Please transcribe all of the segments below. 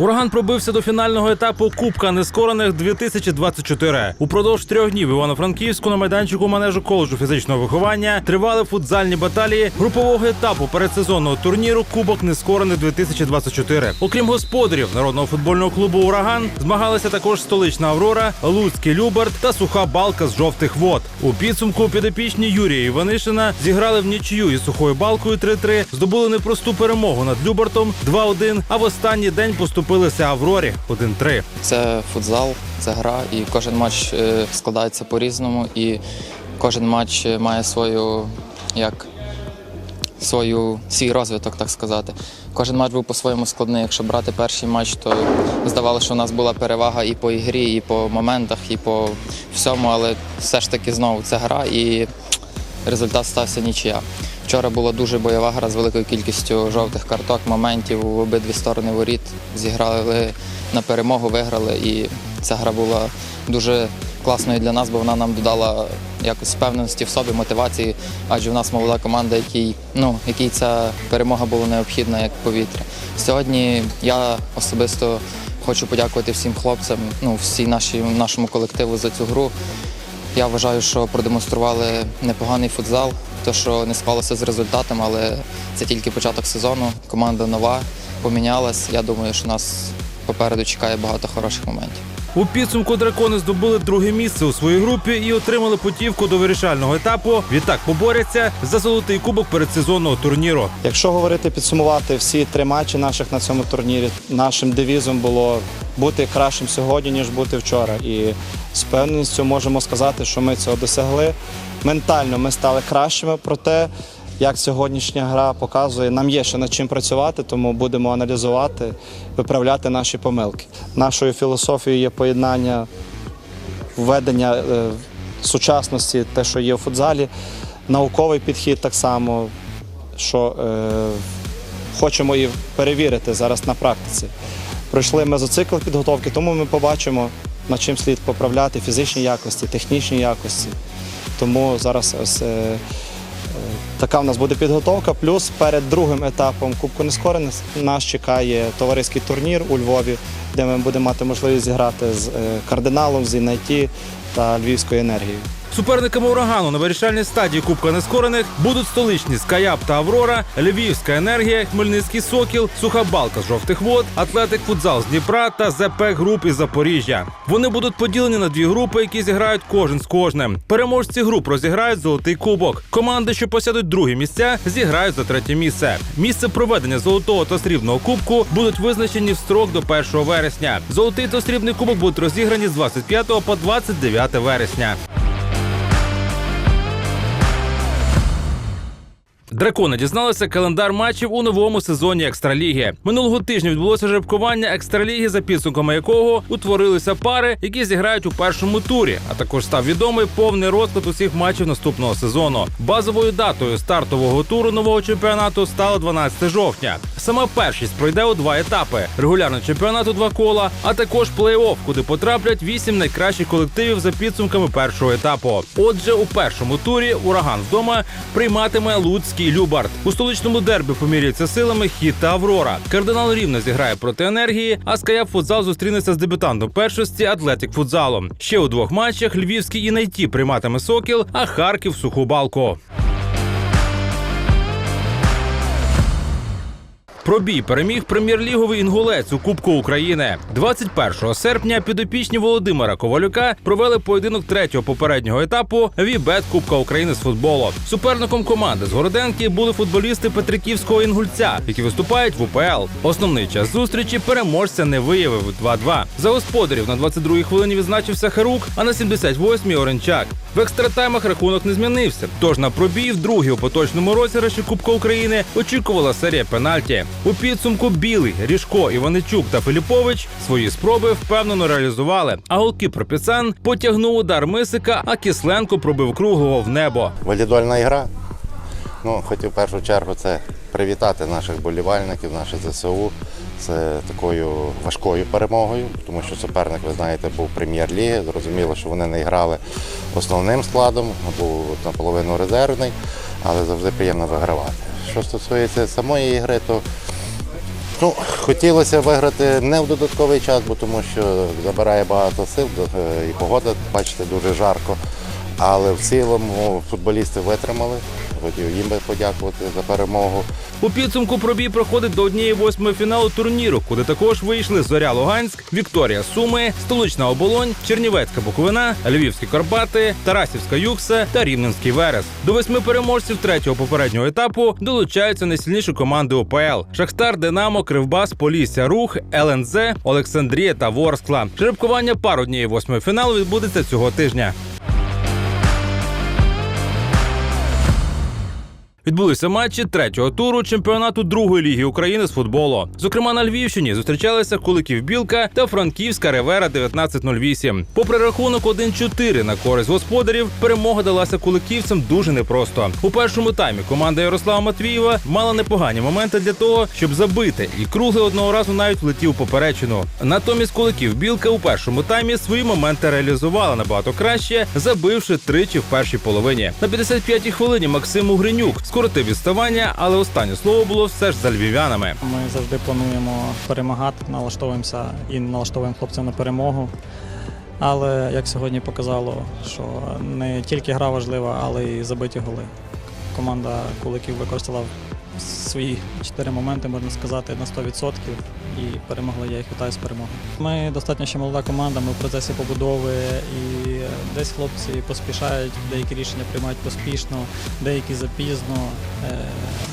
Ураган пробився до фінального етапу Кубка нескорених 2024. Упродовж трьох днів Івано-Франківську на майданчику манежу коледжу фізичного виховання тривали футзальні баталії групового етапу передсезонного турніру Кубок нескорених 2024. Окрім господарів народного футбольного клубу Ураган змагалися також столична Аврора, Луцький Люберт та суха балка з жовтих вод. У підсумку підопічні Юрія Іванишина зіграли в нічию із сухою балкою 3-3, здобули непросту перемогу над Любертом 2-1, а в останній день поступилися Аврорі 1-3. Це футзал, це гра, і кожен матч е, складається по-різному, і кожен матч е, має свою як свою свій розвиток, так сказати. Кожен матч був по-своєму складний. Якщо брати перший матч, то здавалося, що у нас була перевага і по ігрі, і по моментах, і по всьому, але все ж таки знову це гра і результат стався нічия. Вчора була дуже бойова гра з великою кількістю жовтих карток, моментів в обидві сторони воріт. Зіграли на перемогу, виграли, і ця гра була дуже класною для нас, бо вона нам додала якось впевненості в собі, мотивації, адже в нас молода команда, якій, ну, якій ця перемога була необхідна як повітря. Сьогодні я особисто хочу подякувати всім хлопцям, ну, всій нашій, нашому колективу за цю гру. Я вважаю, що продемонстрували непоганий футзал. Те, що не склалося з результатом, але це тільки початок сезону. Команда нова, помінялась. Я думаю, що нас попереду чекає багато хороших моментів. У підсумку дракони здобули друге місце у своїй групі і отримали путівку до вирішального етапу. Відтак поборяться за золотий кубок передсезонного турніру. Якщо говорити, підсумувати всі три матчі наших на цьому турнірі, нашим девізом було бути кращим сьогодні, ніж бути вчора. І з певністю можемо сказати, що ми цього досягли. Ментально ми стали кращими, проте, як сьогоднішня гра показує, нам є ще над чим працювати, тому будемо аналізувати, виправляти наші помилки. Нашою філософією є поєднання введення е, сучасності, те, що є у футзалі, науковий підхід так само, що е, хочемо і перевірити зараз на практиці. Пройшли мезоцикл підготовки, тому ми побачимо, над чим слід поправляти фізичні якості, технічні якості. Тому зараз е, е, така в нас буде підготовка. Плюс перед другим етапом Кубку Нескорених нас чекає товариський турнір у Львові, де ми будемо мати можливість зіграти з е, кардиналом, з Інайті та Львівською енергією. Суперниками урагану на вирішальній стадії Кубка нескорених будуть столичні Скаяп та Аврора, Львівська енергія, Хмельницький Сокіл, Суха Балка з жовтих вод, Атлетик Футзал з Дніпра та ЗП груп із Запоріжжя. Вони будуть поділені на дві групи, які зіграють кожен з кожним. Переможці груп розіграють золотий кубок. Команди, що посядуть другі місця, зіграють за третє місце. Місце проведення золотого та срібного кубку будуть визначені в строк до 1 вересня. Золотий та срібний кубок будуть розіграні з 25 по 29 вересня. Дракони дізналися календар матчів у новому сезоні екстраліги. Минулого тижня відбулося жеребкування екстраліги, за підсумками якого утворилися пари, які зіграють у першому турі. А також став відомий повний розклад усіх матчів наступного сезону. Базовою датою стартового туру нового чемпіонату стало 12 жовтня. Сама першість пройде у два етапи: регулярний чемпіонат у два кола, а також плей-офф, куди потраплять вісім найкращих колективів за підсумками першого етапу. Отже, у першому турі ураган вдома прийматиме Луцький Любард. У столичному дербі поміряються силами хіт та Аврора. Кардинал рівно зіграє проти енергії, а Скаяп футзал зустрінеться з дебютантом першості Атлетик футзалом. Ще у двох матчах львівський і найті прийматиме Сокіл, а Харків суху балку. Пробій переміг прем'єр-ліговий інгулець у Кубку України. 21 серпня підопічні Володимира Ковалюка провели поєдинок третього попереднього етапу Вібет Кубка України з футболу. Суперником команди з Городенки були футболісти Петриківського інгульця, які виступають в УПЛ. Основний час зустрічі переможця не виявив 2-2. За господарів на 22-й хвилині відзначився Харук, а на 78-й Оренчак. В екстратаймах рахунок не змінився. Тож на пробій вдруге у поточному розіграші Кубка України очікувала серія пенальті. У підсумку Білий, Ріжко, Іваничук та Філіпович свої спроби впевнено реалізували. А голкіпер Піцан потягнув удар Мисика, а Кисленко пробив круглого в небо. Волейбольна гра. Ну, хотів в першу чергу це привітати наших болівальників, наших ЗСУ з такою важкою перемогою, тому що суперник, ви знаєте, був прем'єр-ліги. Зрозуміло, що вони не грали основним складом, був наполовину резервний, але завжди приємно вигравати. Що стосується самої гри, то Ну, хотілося виграти не в додатковий час, бо тому що забирає багато сил е, і погода, бачите, дуже жарко. Але в цілому футболісти витримали. Хотів їм подякувати за перемогу. У підсумку пробій проходить до однієї восьмої фіналу турніру, куди також вийшли Зоря Луганськ, Вікторія Суми, Столична Оболонь, Чернівецька Буковина, Львівські Карпати, Тарасівська Юкса та Рівненський Верес. До восьми переможців третього попереднього етапу долучаються найсильніші команди УПЛ: Шахтар, Динамо, Кривбас, Полісся, Рух, ЛНЗ, Олександрія та Ворскла. Жеребкування пар однієї восьмої фіналу відбудеться цього тижня. Відбулися матчі третього туру чемпіонату другої ліги України з футболу. Зокрема, на Львівщині зустрічалися Куликів Білка та Франківська Ревера 1908. Попри рахунок 1-4 на користь господарів, перемога далася куликівцям дуже непросто. У першому таймі команда Ярослава Матвієва мала непогані моменти для того, щоб забити, і круглий одного разу навіть влетів поперечину. Натомість Куликів Білка у першому таймі свої моменти реалізувала набагато краще, забивши тричі в першій половині. На 55-й хвилині Максим Угринюк скоротив відставання, але останнє слово було все ж за львів'янами. Ми завжди плануємо перемагати, налаштовуємося і налаштовуємо хлопців на перемогу. Але як сьогодні показало, що не тільки гра важлива, але й забиті голи. Команда Куликів використала свої чотири моменти, можна сказати, на 100% і перемогли. Я їх вітаю з перемогою. Ми достатньо ще молода команда, ми в процесі побудови і десь хлопці поспішають, деякі рішення приймають поспішно, деякі запізно. Е,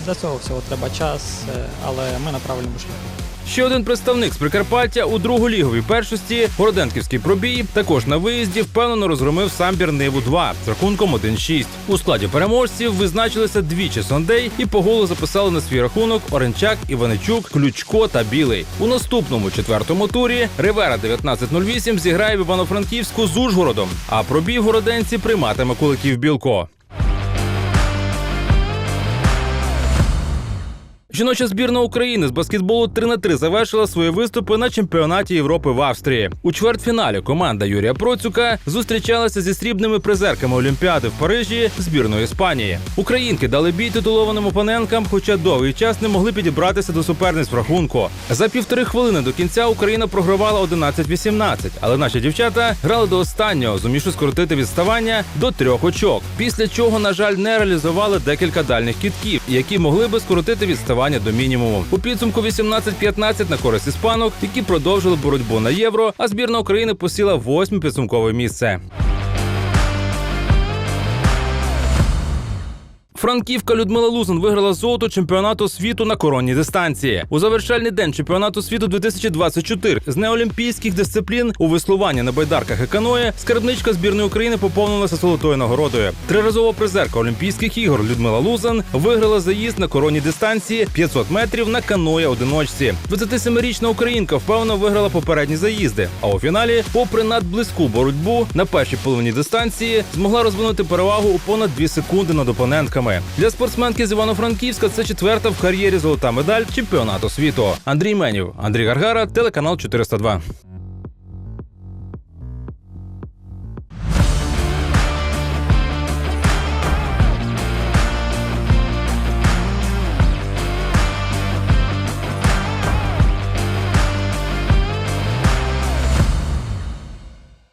Для цього всього треба час, е, але ми на правильному шляху. Ще один представник з Прикарпаття у друголіговій першості Городенківський пробій також на виїзді впевнено розгромив самбір Ниву 2 з рахунком 1-6. У складі переможців визначилися двічі Сондей і по голу записали на свій рахунок Оренчак, Іваничук, Ключко та Білий. У наступному четвертому турі Ривера 1908 зіграє в Івано-Франківську з Ужгородом. А пробій городенці прийматиме куликів Білко. Жіноча збірна України з баскетболу 3 на 3 завершила свої виступи на чемпіонаті Європи в Австрії. У чвертьфіналі команда Юрія Процюка зустрічалася зі срібними призерками Олімпіади в Парижі збірної Іспанії. Українки дали бій титулованим опоненткам, хоча довгий час не могли підібратися до суперниць в рахунку. За півтори хвилини до кінця Україна програвала 11-18, але наші дівчата грали до останнього, зумівши скоротити відставання до трьох очок. Після чого, на жаль, не реалізували декілька дальних кітків, які могли би скоротити відставання до мінімуму. У підсумку 18-15 на користь іспанок, які продовжили боротьбу на євро, а збірна України посіла восьме підсумкове місце. Франківка Людмила Лузин виграла золото чемпіонату світу на коронній дистанції. У завершальний день чемпіонату світу 2024 з неолімпійських дисциплін у веслуванні на байдарках і каное скарбничка збірної України поповнилася золотою нагородою. Триразова призерка Олімпійських ігор Людмила Лузин виграла заїзд на коронній дистанції 500 метрів на каное одиночці. 27-річна українка впевнено виграла попередні заїзди. А у фіналі, попри надблизьку боротьбу на першій половині дистанції, змогла розвинути перевагу у понад 2 секунди над опонентками. Для спортсменки з Івано-Франківська це четверта в кар'єрі золота медаль чемпіонату світу. Андрій Менів, Андрій Гаргара, телеканал 402.